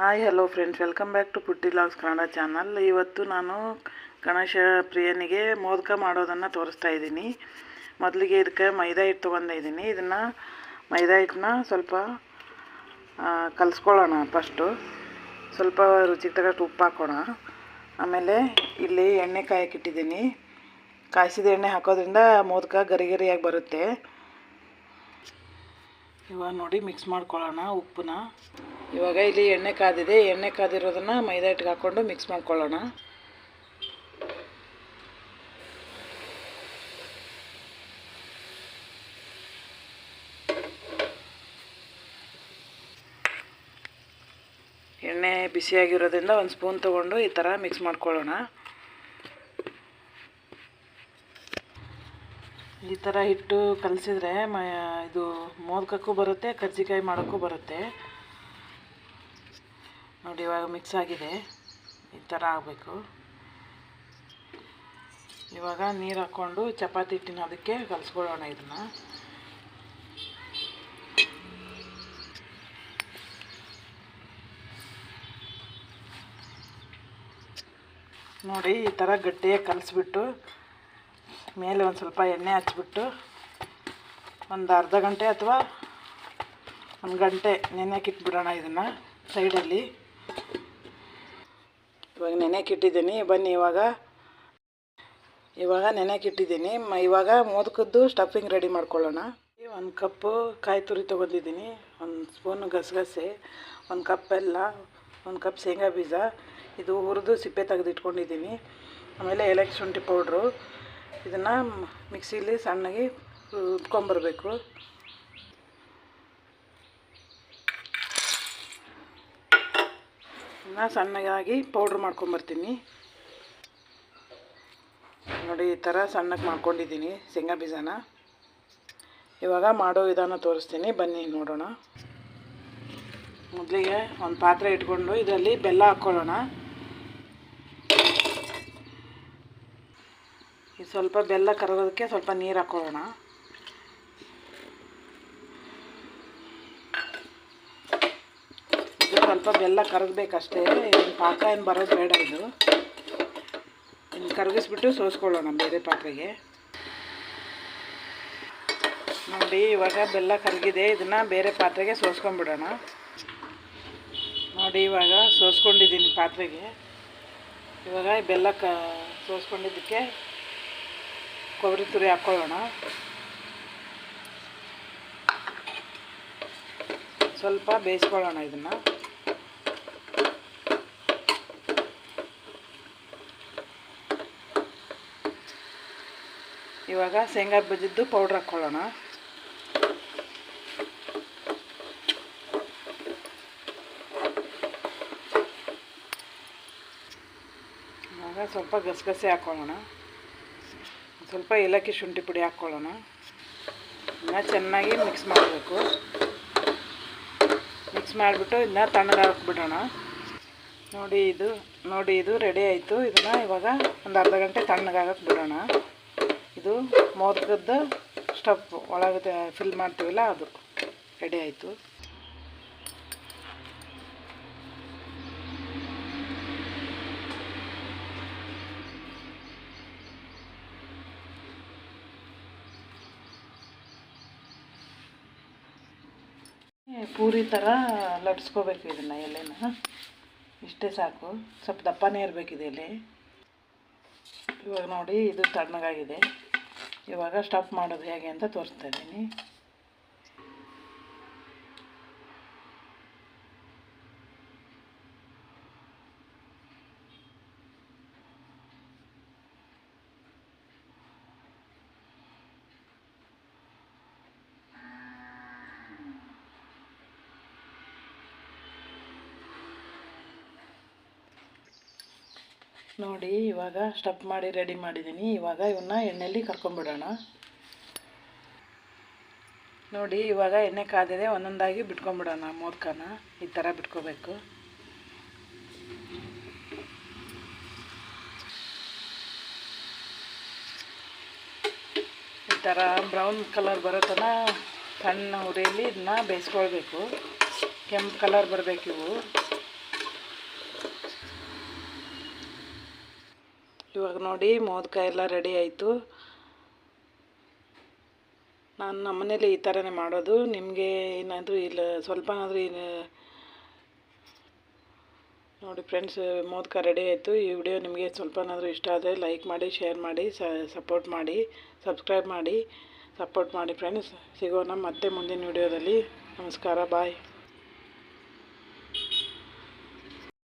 Hi hello friends welcome back to Putti logs Kannada channel ಇವತ್ತು ನಾನು ಗಣೇಶ ಪ್ರಿಯನಿಗೆ ಮೋದಕ ಮಾಡೋದನ್ನು ತೋರಿಸ್ತಾ ಇದ್ದೀನಿ ಮೊದಲಿಗೆ ಇದಕ್ಕೆ ಮೈದಾ ಹಿಟ್ಟು ತೊಗೊಂಡಿದ್ದೀನಿ ಇದನ್ನು ಮೈದಾ ಹಿಟ್ಟನ್ನ ಸ್ವಲ್ಪ ಕಲಿಸ್ಕೊಳ್ಳೋಣ ಫಸ್ಟು ಸ್ವಲ್ಪ ರುಚಿಗೆ ತಗಷ್ಟು ಉಪ್ಪು ಹಾಕೋಣ ಆಮೇಲೆ ಇಲ್ಲಿ ಎಣ್ಣೆ ಕಾಯಕ್ಕಿಟ್ಟಿದ್ದೀನಿ ಕಾಯಿಸಿದ ಎಣ್ಣೆ ಹಾಕೋದ್ರಿಂದ ಮೋದಕ ಗರಿ ಗರಿಯಾಗಿ ಬರುತ್ತೆ ಇವಾಗ ನೋಡಿ ಮಿಕ್ಸ್ ಮಾಡ್ಕೊಳ್ಳೋಣ ಉಪ್ಪನ್ನ ಇವಾಗ ಇಲ್ಲಿ ಎಣ್ಣೆ ಕಾದಿದೆ, ಎಣ್ಣೆ ಕಾದಿರೋದನ್ನು ಮೈದಾ ಹಿಟ್ಟಿಗೆ ಹಾಕ್ಕೊಂಡು ಮಿಕ್ಸ್ ಮಾಡ್ಕೊಳ್ಳೋಣ. ಎಣ್ಣೆ ಬಿಸಿಯಾಗಿರೋದ್ರಿಂದ ಒಂದು ಸ್ಪೂನ್ ತೊಗೊಂಡು ಈ ಥರ ಮಿಕ್ಸ್ ಮಾಡ್ಕೊಳ್ಳೋಣ. ಈ ಥರ ಹಿಟ್ಟು ಕಲಸಿದ್ರೆ ಮ ಇದು ಮೋದಕಕ್ಕೂ ಬರುತ್ತೆ, ಕರ್ಜಿಕಾಯಿ ಮಾಡೋಕ್ಕೂ ಬರುತ್ತೆ. ನೋಡಿ, ಇವಾಗ ಮಿಕ್ಸ್ ಆಗಿದೆ. ಈ ಥರ ಆಗಬೇಕು. ಇವಾಗ ನೀರು ಹಾಕ್ಕೊಂಡು ಚಪಾತಿ ಹಿಟ್ಟಿನ ಅದಕ್ಕೆ ಕಲಿಸ್ಕೊಳ್ಳೋಣ ಇದನ್ನು ನೋಡಿ, ಈ ಥರ ಗಟ್ಟಿಯಾಗಿ ಕಲಿಸ್ಬಿಟ್ಟು ಮೇಲೆ ಒಂದು ಸ್ವಲ್ಪ ಎಣ್ಣೆ ಹಚ್ಬಿಟ್ಟು ಒಂದು ಅರ್ಧ ಗಂಟೆ ಅಥವಾ ಒಂದು ಗಂಟೆ ನೆನೆಯಕ್ಕೆ ಇಟ್ಬಿಡೋಣ ಇದನ್ನು ಸೈಡಲ್ಲಿ ಇವಾಗ ನೆನೆಯಕ್ಕೆ ಇಟ್ಟಿದ್ದೀನಿ ಬನ್ನಿ ಇವಾಗ. ಇವಾಗ ನೆನೆಯಕ್ಕೆ ಇಟ್ಟಿದ್ದೀನಿ ಇವಾಗ ಮೋದಕದ್ದು ಸ್ಟಫಿಂಗ್ ರೆಡಿ ಮಾಡ್ಕೊಳ್ಳೋಣ. ಒಂದು ಕಪ್ಪು ಕಾಯಿ ತುರಿ ತೊಗೊಂಡಿದ್ದೀನಿ. ಒಂದು ಸ್ಪೂನು ಗಸಗಸೆ, ಒಂದು ಕಪ್ ಬೆಲ್ಲ ಒಂದು ಕಪ್ ಶೇಂಗಾ ಬೀಜ. ಇದು ಹುರಿದು ಸಿಪ್ಪೆ ತೆಗೆದು ಇಟ್ಕೊಂಡಿದ್ದೀನಿ. ಆಮೇಲೆ ಏಲಕ್ಕಿ ಶುಂಠಿ ಪೌಡ್ರು ಇದನ್ನು ಮಿಕ್ಸಿಲಿ ಸಣ್ಣಗೆ ರುಬ್ಕೊಂಬರ್ಬೇಕು. ಇನ್ನು ಸಣ್ಣಗಾಗಿ ಪೌಡ್ರ್ ಮಾಡ್ಕೊಂಬರ್ತೀನಿ. ನೋಡಿ, ಈ ಥರ ಸಣ್ಣಕ್ಕೆ ಮಾಡ್ಕೊಂಡಿದ್ದೀನಿ ಶೇಂಗಾ ಬೀಜನ. ಇವಾಗ ಮಾಡೋ ವಿಧಾನ ತೋರಿಸ್ತೀನಿ. ಬನ್ನಿ ನೋಡೋಣ. ಮೊದಲಿಗೆ ಒಂದು ಪಾತ್ರೆ ಇಟ್ಕೊಂಡು ಇದರಲ್ಲಿ ಬೆಲ್ಲ ಹಾಕ್ಕೊಳ್ಳೋಣ ಸ್ವಲ್ಪ ಬೆಲ್ಲ ಕರಗೋದಕ್ಕೆ ಸ್ವಲ್ಪ ನೀರು ಹಾಕ್ಕೊಳ್ಳೋಣ ಇದು ಸ್ವಲ್ಪ ಬೆಲ್ಲ ಕರಗಬೇಕಷ್ಟೇ. ಏನು ಪಾಕ ಏನು ಬರೋದು ಬೇಡ ಇದು. ಇನ್ನು ಕರಗಿಸ್ಬಿಟ್ಟು ಸೋಸ್ಕೊಳ್ಳೋಣ ಬೇರೆ ಪಾತ್ರೆಗೆ. ನೋಡಿ, ಇವಾಗ ಬೆಲ್ಲ ಕರಗಿದೆ. ಇದನ್ನು ಬೇರೆ ಪಾತ್ರೆಗೆ ಸೋಸ್ಕೊಂಡ್ಬಿಡೋಣ. ನೋಡಿ, ಇವಾಗ ಸೋಸ್ಕೊಂಡಿದ್ದೀನಿ ಪಾತ್ರೆಗೆ. ಇವಾಗ ಬೆಲ್ಲ ಕ, ಸೋಸ್ಕೊಂಡಿದ್ದಕ್ಕೆ ಕೊಬ್ಬರಿ ತುರಿ ಹಾಕ್ಕೊಳ್ಳೋಣ. ಸ್ವಲ್ಪ ಬೇಯಿಸ್ಕೊಳ್ಳೋಣ ಇದನ್ನು. ಇವಾಗ ಶೇಂಗಾ ಬಜ್ಜಿದ್ದು ಪೌಡ್ರ್ ಹಾಕ್ಕೊಳ್ಳೋಣ ಇವಾಗ ಸ್ವಲ್ಪ ಗಸಗಸೆ ಹಾಕ್ಕೊಳ್ಳೋಣ ಸ್ವಲ್ಪ ಏಲಕ್ಕಿ ಶುಂಠಿ ಪುಡಿ ಹಾಕ್ಕೊಳ್ಳೋಣ ಇನ್ನು ಚೆನ್ನಾಗಿ ಮಿಕ್ಸ್ ಮಾಡಬೇಕು. ಮಿಕ್ಸ್ ಮಾಡಿಬಿಟ್ಟು ಇದನ್ನ ತಣ್ಣಗೆ ಹಾಕ್ಬಿಡೋಣ. ನೋಡಿ ಇದು ನೋಡಿ ಇದು ರೆಡಿ ಆಯಿತು. ಇದನ್ನು ಇವಾಗ ಒಂದು ಅರ್ಧ ಗಂಟೆ ತಣ್ಣಗಾಗಕ್ಕೆ ಬಿಡೋಣ ಇದು ಮೋದಕದ್ದು ಸ್ಟಫ್ ಒಳಗೆ ಫಿಲ್ ಮಾಡ್ತೀವಲ್ಲ ಅದು ರೆಡಿ ಆಯಿತು. ಪೂರಿ ಥರ ಲಟ್ಸ್ಕೋಬೇಕು ಇದನ್ನು ಎಲೆನ. ಇಷ್ಟೇ ಸಾಕು. ಸ್ವಲ್ಪ ದಪ್ಪನೇ ಇರಬೇಕಿದೆ ಎಲೆ. ಇವಾಗ ನೋಡಿ ಇದು ತಣ್ಣಗಾಗಿದೆ. ಇವಾಗ ಸ್ಟಫ್ ಮಾಡೋದು ಹೇಗೆ ಅಂತ ತೋರಿಸ್ತಾ ಇದ್ದೀನಿ. ನೋಡಿ, ಇವಾಗ ಸ್ಟಫ್ ಮಾಡಿ ರೆಡಿ ಮಾಡಿದ್ದೀನಿ ಇವಾಗ ಇವನ್ನ ಎಣ್ಣೆಯಲ್ಲಿ ಕರ್ಕೊಂಬಿಡೋಣ ನೋಡಿ, ಇವಾಗ ಎಣ್ಣೆ ಕಾದಿದೆ, ಒಂದೊಂದಾಗಿ ಬಿಟ್ಕೊಂಬಿಡೋಣ ಮೋದಕನ ಈ ಥರ ಬಿಟ್ಕೋಬೇಕು. ಈ ಥರ ಬ್ರೌನ್ ಕಲರ್ ಬರೋ ತನ ಸಣ್ಣ ಉರಿಯಲ್ಲಿ ಇದನ್ನ ಬೇಯಿಸ್ಕೊಳ್ಬೇಕು. ಕೆಂಪು ಕಲರ್ ಬರಬೇಕು ಇವಾಗ ನೋಡಿ ಮೋದಕ ಎಲ್ಲ ರೆಡಿ ಆಯಿತು. ನಾನು ನಮ್ಮನೇಲಿ ಈ ಥರನೇ ಮಾಡೋದು. ನಿಮಗೆ ಏನಾದರೂ ಇಲ್ಲ, ಸ್ವಲ್ಪನಾದರೂ ನೋಡಿ ಫ್ರೆಂಡ್ಸ್ ಮೋದಕ ರೆಡಿ ಆಯಿತು. ಈ ವಿಡಿಯೋ ನಿಮಗೆ ಸ್ವಲ್ಪನಾದರೂ ಇಷ್ಟ ಆದರೆ ಲೈಕ್ ಮಾಡಿ ಶೇರ್ ಮಾಡಿ ಸಪೋರ್ಟ್ ಮಾಡಿ ಸಬ್ಸ್ಕ್ರೈಬ್ ಮಾಡಿ ಸಪೋರ್ಟ್ ಮಾಡಿ ಫ್ರೆಂಡ್ಸ್ ಸಿಗೋಣ ಮತ್ತೆ ಮುಂದಿನ ವಿಡಿಯೋದಲ್ಲಿ ನಮಸ್ಕಾರ ಬಾಯ್